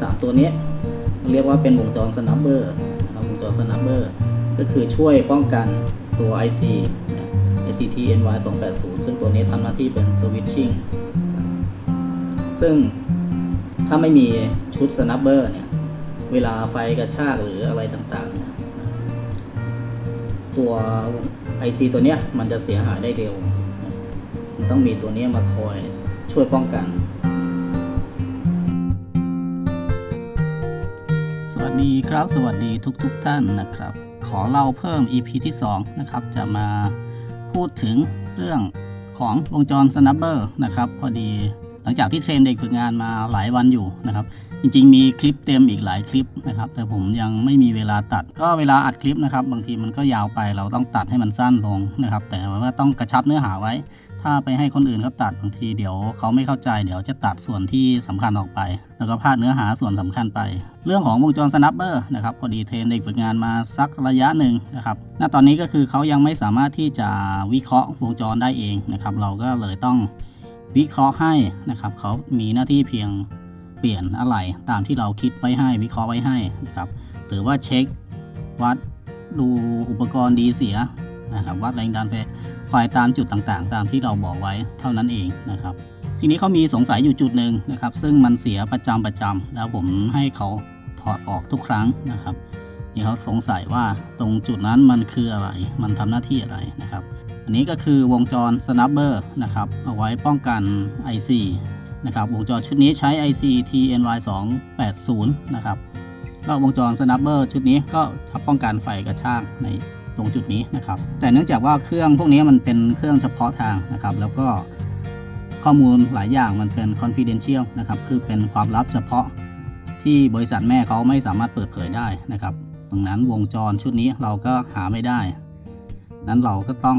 สามตัวนี้เรียกว่าเป็นวงจรสนับเบอร์วงจรสนับเบอร์ก็คือช่วยป้องกันตัว IC ICT NY 280ซึ่งตัวนี้ทำหน้าที่เป็น switching นะซึ่งถ้าไม่มีชุดสนับเบอร์เนี่ยเวลาไฟกระชากหรืออะไรต่างๆ ตัว IC ตัวเนี้ยมันจะเสียหายได้เร็วมันต้องมีตัวนี้มาคอยช่วยป้องกัน วัสดีครับสวัสดีทุกๆทท่านนะครับ ขอเล่าเพิ่ม EP ที่ 2 นะครับ จะมาพูดถึงเรื่องของวงจร snapper นะครับ พอดีหลังจากที่เทรนเด็กฝึกงานมาหลายวันอยู่นะครับ จริงๆ มีคลิปเต็มอีกหลายคลิปนะครับ แต่ผมยังไม่มีเวลาตัด ก็เวลาอัดคลิปนะครับ บางทีมันก็ยาวไปเราต้องตัดให้มันสั้นลงนะครับ แต่ว่าต้องกระชับเนื้อหาไว้ ถ้าไปให้คนอื่นเขาตัดบางทีเดี๋ยวเขาไม่เข้าใจเดี๋ยวจะตัดส่วนที่สำคัญออกไป แล้วก็พลาดเนื้อหาส่วนสำคัญไป เรื่องของวงจรสนับเบอร์นะครับพอดีเทรนเด็กฝึกงานมาสักระยะหนึ่งนะครับณตอนนี้ก็คือเขายังไม่สามารถที่จะวิเคราะห์วงจรได้เองนะครับ เราก็เลยต้องวิเคราะห์ให้นะครับเขามีหน้าที่เพียงเปลี่ยนอะไรตามที่เราคิดไว้ให้วิเคราะห์ไว้ให้นะครับหรือว่าเช็ควัดดูอุปกรณ์ดีเสียนะครับวัดแรงดันไฟ ไฟล์ตามจุดต่างๆ ตามที่เราบอกไว้เท่านั้นเองนะครับ ทีนี้เขามีสงสัยอยู่จุดหนึ่งนะครับ ซึ่งมันเสียประจำประจำแล้วผมให้เขาถอดออกทุกครั้งนะครับนี่เขาสงสัยว่าตรงจุดนั้นมันคืออะไร มันทำหน้าที่อะไรนะครับ อันนี้ก็คือวงจร snubber นะครับ เอาไว้ป้องกัน IC นะครับ วงจรชุดนี้ใช้ IC TNY 280 นะครับ ก็วงจร snubber ชุดนี้ก็ป้องกันไฟกระชากใน รงจุดนี้นะครับ แต่เนื่องจากว่าเครื่องพวกนี้มันเป็นเครื่องเฉพาะทางนะครับ แล้วก็ข้อมูลหลายอย่างมันเป็น confidential นะครับ คือเป็นความลับเฉพาะที่บริษัทแม่เขาไม่สามารถเปิดเผยได้นะครับ ดังนั้นวงจรชุดนี้เราก็หาไม่ได้ นั้นเราก็ต้อง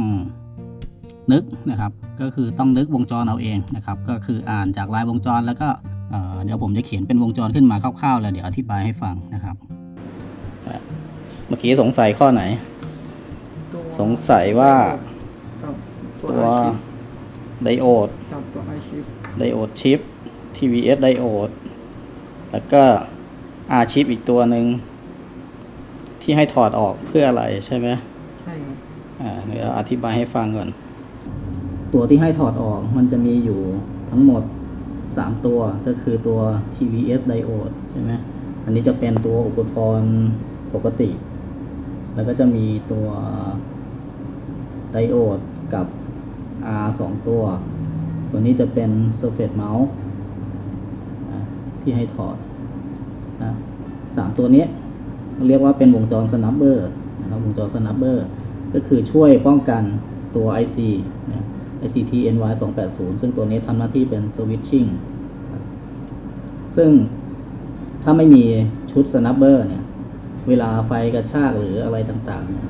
นึกนะครับ ก็คือต้องนึกวงจรเอาเองนะครับ ก็คืออ่านจากลายวงจรแล้วก็เอ่อเดี๋ยวผมจะเขียนเป็นวงจรขึ้นมาคร่าวๆ แล้วเดี๋ยวอธิบายให้ฟังนะครับ เมื่อกี้สงสัยข้อไหน สงสัยว่าครับตัวไอชิปไดโอดครับตัวไอชิปไดโอดชิป TVS ไดโอดแล้วก็ R ชิปอีกตัวหนึ่งที่ให้ถอดออกเพื่ออะไรใช่ไหมใช่ครับอ่าเดี๋ยวอธิบายให้ฟังก่อน ตัวที่ให้ถอดออกมันจะมีอยู่ทั้งหมด 3 ตัวก็คือตัว TVS diode ใช่ไหมอันนี้จะเป็นตัวอุปกรณ์ปกติ แล้วก็จะมีตัว ไดโอดกับ R 2 ตัว ตัวนี้จะเป็น Surface Mount ที่ให้ถอดนะสามตัวนี้เรียกว่าเป็นวงจร snubber นะครับวงจร snubber ก็คือช่วยป้องกันตัว IC นะ ICT NY 2 8 0ซึ่งตัวนี้ทำหน้าที่เป็น switching ซึ่งถ้าไม่มีชุด snubber เนี่ย เวลาไฟกระชากหรืออะไรต่างๆเนี่ย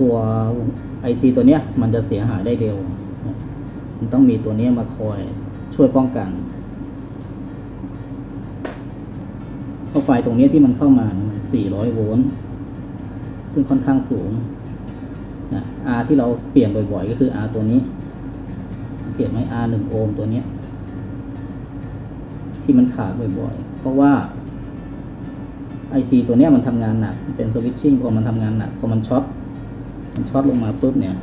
ตัว IC ตัวเนี้ยมันจะเสียหายได้เร็ว มันต้องมีตัวนี้มาคอยช่วยป้องกันเพราะไฟตรงนี้ที่มันเข้ามามัน 400 โวลต์ ซึ่งค่อนข้างสูงนะ R ที่เราเปลี่ยนบ่อยๆ ก็คือ R ตัวนี้สังเกตไหม R 1โอห์มตัวนี้ ที่มันขาดบ่อยๆ เพราะว่า IC ตัวนี้มันทำงานหนัก เป็นสวิตชิ่งพอมันทำงานหนัก พอมันช็อต ช็อตลงมาปุ๊บเนี่ย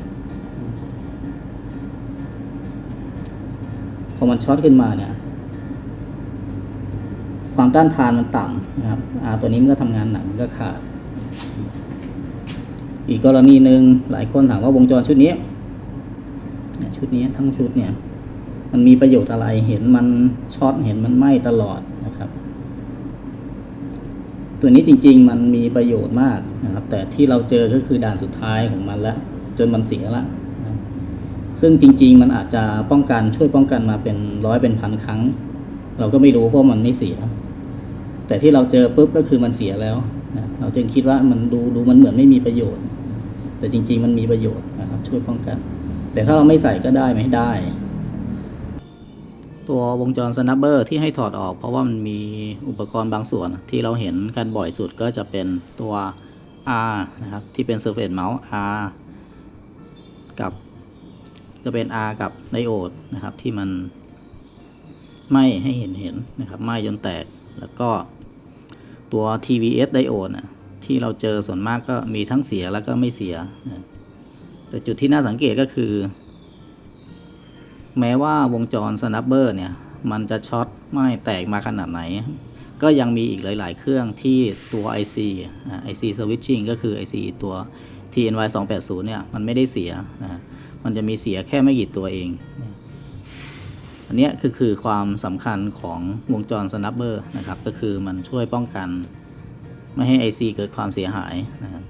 พอมันช็อตขึ้นมาเนี่ย ความต้านทานมันต่ำนะครับ R ตัวนี้มันก็ทำงานหนักมันก็ขาด อีกกรณีหนึ่งหลายคนถามว่าวงจรชุดนี้ ชุดนี้ทั้งชุดเนี่ย มันมีประโยชน์อะไร เห็นมันช็อต เห็นมันไหม้ตลอด ตัวนี้จริง ๆ มันมีประโยชน์มากนะครับ แต่ที่เราเจอก็คือด่านสุดท้ายของมันแล้วจนมันเสียละนะซึ่งจริง ๆ มันอาจจะป้องกันช่วยป้องกันมาเป็นร้อยเป็นพันครั้ง เราก็ไม่รู้เพราะมันไม่เสีย แต่ที่เราเจอปุ๊บก็คือมันเสียแล้วนะเราจึงคิดว่ามันดูดูมันเหมือนไม่มีประโยชน์ แต่จริง ๆ มันมีประโยชน์นะครับช่วยป้องกัน แต่ถ้าเราไม่ใส่ก็ได้ไหมได้ ตัววงจร snubber ที่ให้ถอดออก เพราะว่ามันมีอุปกรณ์บางส่วนที่เราเห็นกันบ่อยสุดก็จะเป็นตัว R นะครับ ที่เป็น surface mount R กับจะเป็น R กับไดโอดนะครับ ที่มันไหม้ให้เห็นเห็นนะครับไหม้จนแตกแล้วก็ตัว TVS diode นะที่เราเจอส่วนมากก็มีทั้งเสียแล้วก็ไม่เสีย แต่จุดที่น่าสังเกตก็คือ แม้ว่าวงจร snubber เนี่ย มันจะช็อตไหม้แตกมาขนาดไหน ก็ยังมีอีกหลาย ๆ เครื่องที่ตัว IC อ่า IC switching ก็คือ IC ตัว TNY 280เนี่ย มันไม่ได้เสียนะมันจะมีเสียแค่ไม่กี่ตัวเอง อันนี้คือคือความสำคัญของวงจร snubber นะครับ ก็คือมันช่วยป้องกันไม่ให้ IC เกิดความเสียหายนะครับ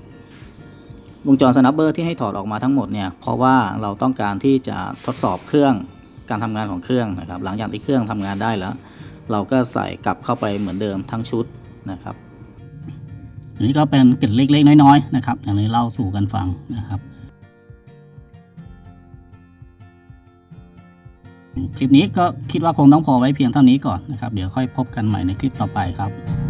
วงจร snubber ที่ให้ถอดออกมาทั้งหมดเนี่ย เพราะว่าเราต้องการที่จะทดสอบเครื่อง การทำงานของเครื่องนะครับ หลังจากที่เครื่องทำงานได้แล้ว เราก็ใส่กลับเข้าไปเหมือนเดิมทั้งชุดนะครับอันนี้ก็เป็นเกร็ดเล็กๆน้อยๆนะครับอย่างนี้เล่าสู่กันฟังนะครับ คลิปนี้ก็คิดว่าคงต้องพอไว้เพียงเท่านี้ก่อนนะครับ เดี๋ยวค่อยพบกันใหม่ในคลิปต่อไปครับ